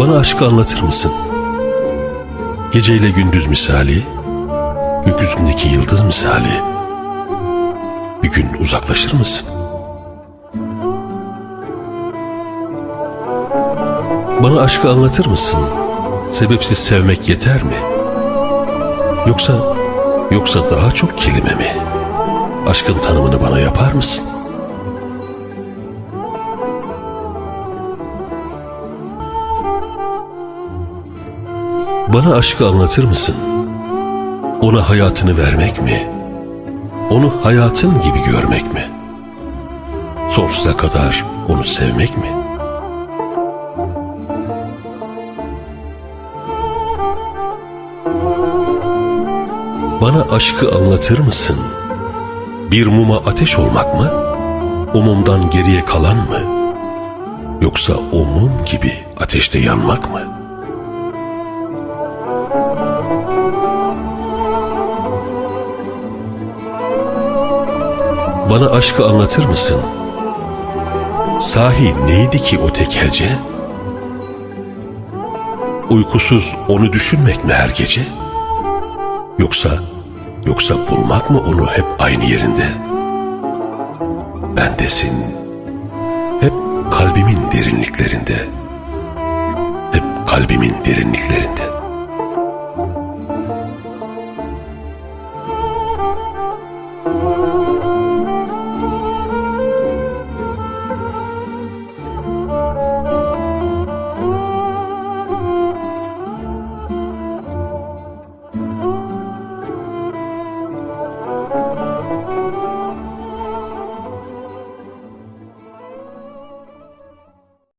Bana aşkı anlatır mısın? Geceyle gündüz misali, gökyüzündeki yıldız misali. Bir gün uzaklaşır mısın? Bana aşkı anlatır mısın? Sebepsiz sevmek yeter mi? Yoksa yoksa daha çok kelime mi? Aşkın tanımını bana yapar mısın? Bana aşkı anlatır mısın? Ona hayatını vermek mi? Onu hayatın gibi görmek mi? Sonsuza kadar onu sevmek mi? Bana aşkı anlatır mısın? Bir muma ateş olmak mı? O mumdan geriye kalan mı? Yoksa o mum gibi ateşte yanmak mı?'' Bana aşkı anlatır mısın? Sahi neydi ki o tek hece? Uykusuz onu düşünmek mi her gece? Yoksa, yoksa bulmak mı onu hep aynı yerinde? Bendesin, hep kalbimin derinliklerinde, hep kalbimin derinliklerinde.''